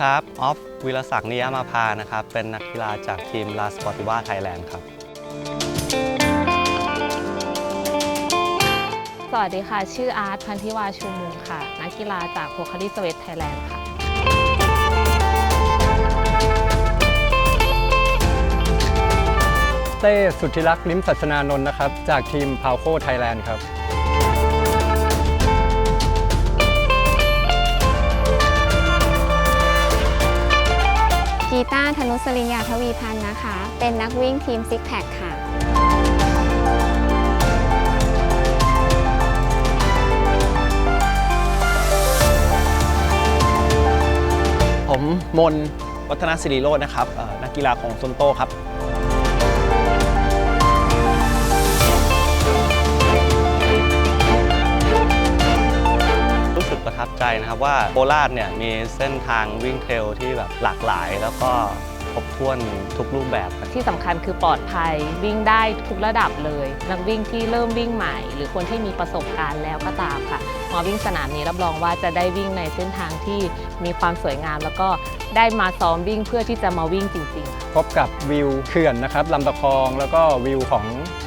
ครับ ออฟวิรศักดิ์นิยมาภานะครับ เป็นนักกีฬาจากทีมลาสปอร์ติว่าไทยแลนด์ครับ สวัสดีค่ะ ชื่ออาร์ตพันธิวาชูมุงค่ะ นักกีฬาจากโพคาริสเวทไทยแลนด์ค่ะ เต้สุทธิรักษ์ลิมศัชนานนท์นะครับ จากทีมพาวโคไทยแลนด์ครับ ตาร์ธนุสริยาทวีพันธ์นะคะ เป็นนักวิ่งทีมซิกแพคค่ะ ผมมนวัฒนศิริโรจน์นะครับนักกีฬาของซนโตครับรู้สึกประทับใจนะครับว่าโคราชเนี่ยมีเส้นทางวิ่งเทรลที่แบบหลากหลายแล้วก็ บถ้วนทุกรูปแบบครับที่สำคัญคือปลอดภัยวิ่งได้ทุกระดับเลย นักวิ่งที่เริ่มวิ่งใหม่ หรือคนที่มีประสบการณ์แล้วก็ตามค่ะมาวิ่งสนามนี้รับรองว่าจะได้วิ่งในเส้นทางที่มีความสวยงาม แล้วก็ได้มาซ้อมวิ่งเพื่อที่จะมาวิ่งจริง ๆ พบกับวิวเขื่อนนะครับลำตะคองแล้วก็วิวของ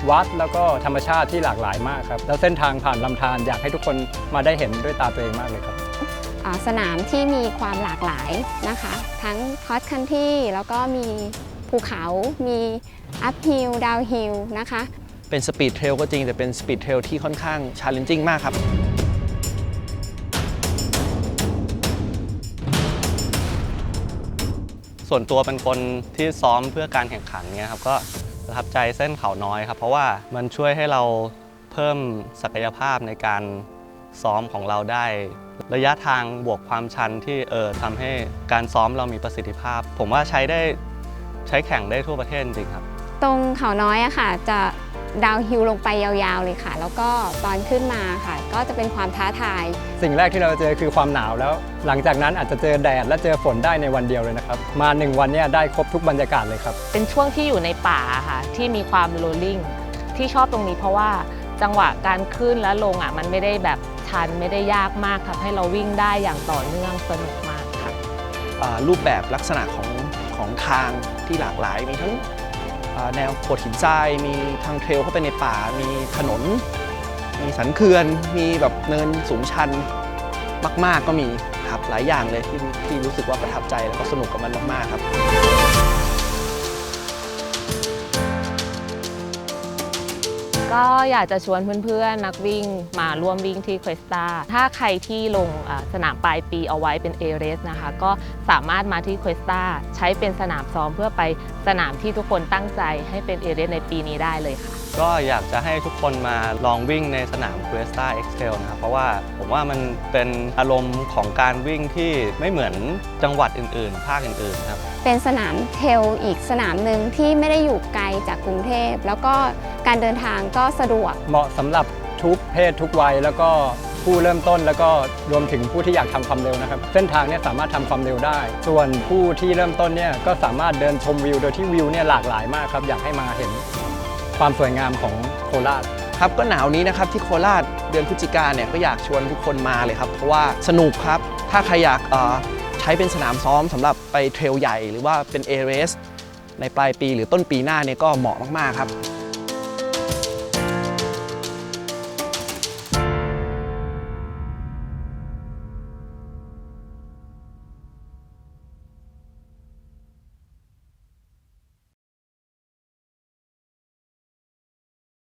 วัดแล้วก็ธรรมชาติที่หลากหลายมากครับแล้วเส้นทางผ่านลำธารอยากให้ทุกคนมาได้เห็นด้วยตาตัวเองมากเลยครับอ่า สนามที่มีความหลากหลายนะคะ ทั้งคอสคันที่แล้วก็มีภูเขามีอัพฮิลดาวฮิลนะคะ เป็นสปีดเทรลก็จริง แต่เป็นสปีดเทรลที่ค่อนข้างชาเลนจิ้งมากครับ ส่วนตัวเป็นคนที่ซ้อมเพื่อการแข่งขันเนี่ยครับก็ประทับใจเส้นเขาน้อยครับ เพราะว่ามันช่วยให้เราเพิ่มศักยภาพในการ ซ้อมของเราได้ ระยะทางบวกความชันที่เออทำให้การซ้อมเรามีประสิทธิภาพ ผมว่าใช้ได้ใช้แข่งได้ทั่วประเทศจริงๆครับ ตรงเขาน้อยอะค่ะ จะดาวฮิลลงไปยาวๆเลยค่ะ แล้วก็ตอนขึ้นมาค่ะ ก็จะเป็นความท้าทาย สิ่งแรกที่เราเจอคือความหนาวแล้ว หลังจากนั้นอาจจะเจอแดดและเจอฝนได้ในวันเดียวเลยนะครับ มาหนึ่งวันเนี่ยได้ครบทุกบรรยากาศเลยครับ เป็นช่วงที่อยู่ในป่าค่ะ ที่มีความโรลลิ่งที่ชอบตรงนี้เพราะว่า จังหวะการขึ้นและลงอะมันไม่ได้แบบชันไม่ได้ยากมากทำให้เราวิ่งได้อย่างต่อเนื่องสนุกมากค่ะรูปแบบลักษณะของของทางที่หลากหลายมีทั้งแนวโขดหินทรายมีทางเทรลเข้าไปในป่า มีถนน มีสันเขื่อน มีแบบเนินสูงชันมาก ๆ ก็มีครับหลายอย่างเลยที่ที่รู้สึกว่าประทับใจแล้วก็สนุกกับมันมาก ๆ ครับ ก็อยากจะชวนเพื่อนๆ นักวิ่งมาร่วมวิ่งที่เควสตาถ้าใครที่ลงอ่าสนามปลายปีเอาไว้เป็นเอเรสนะคะ ก็สามารถมาที่เควสตาใช้เป็นสนามซ้อมเพื่อไปสนามที่ทุกคนตั้งใจให้เป็นเอเรสในปีนี้ได้เลยค่ะ ก็อยากจะให้ทุกคนมาลองวิ่งในสนาม q u e s t a X Trail นะครับ เพราะว่าผมว่ามันเป็นอารมณ์ของการวิ่งที่ไม่เหมือนจังหวัดอื่นๆ ภาคอื่นๆครับ เป็นสนามเทรลอีกสนามหนึ่งที่ไม่ได้อยู่ไกลจากกรุงเทพแล้วก็ การเดินทางก็สะดวก เหมาะสำหรับทุกเพศทุกวัย แล้วก็ผู้เริ่มต้นแล้วก็รวมถึงผู้ที่อยากทำความเร็วนะครับ เส้นทางเนี่ยสามารถทำความเร็วได้ ส่วนผู้ที่เริ่มต้นเนี่ยก็สามารถเดินชมวิว โดยที่วิวเนี่ยหลากหลายมากครับอยากให้มาเห็นความสวยงามของโคราช ครับก็หนาวนี้นะครับที่โคราชเดือนพฤศจิกาเนี่ยก็อยากชวนทุกคนมาเลยครับ เพราะว่าสนุกครับ ถ้าใครอยากเอ่อใช้เป็นสนามซ้อมสำหรับไปเทรลใหญ่ หรือว่าเป็นเอเรสในปลายปีหรือต้นปีหน้าเนี่ยก็เหมาะมากๆครับ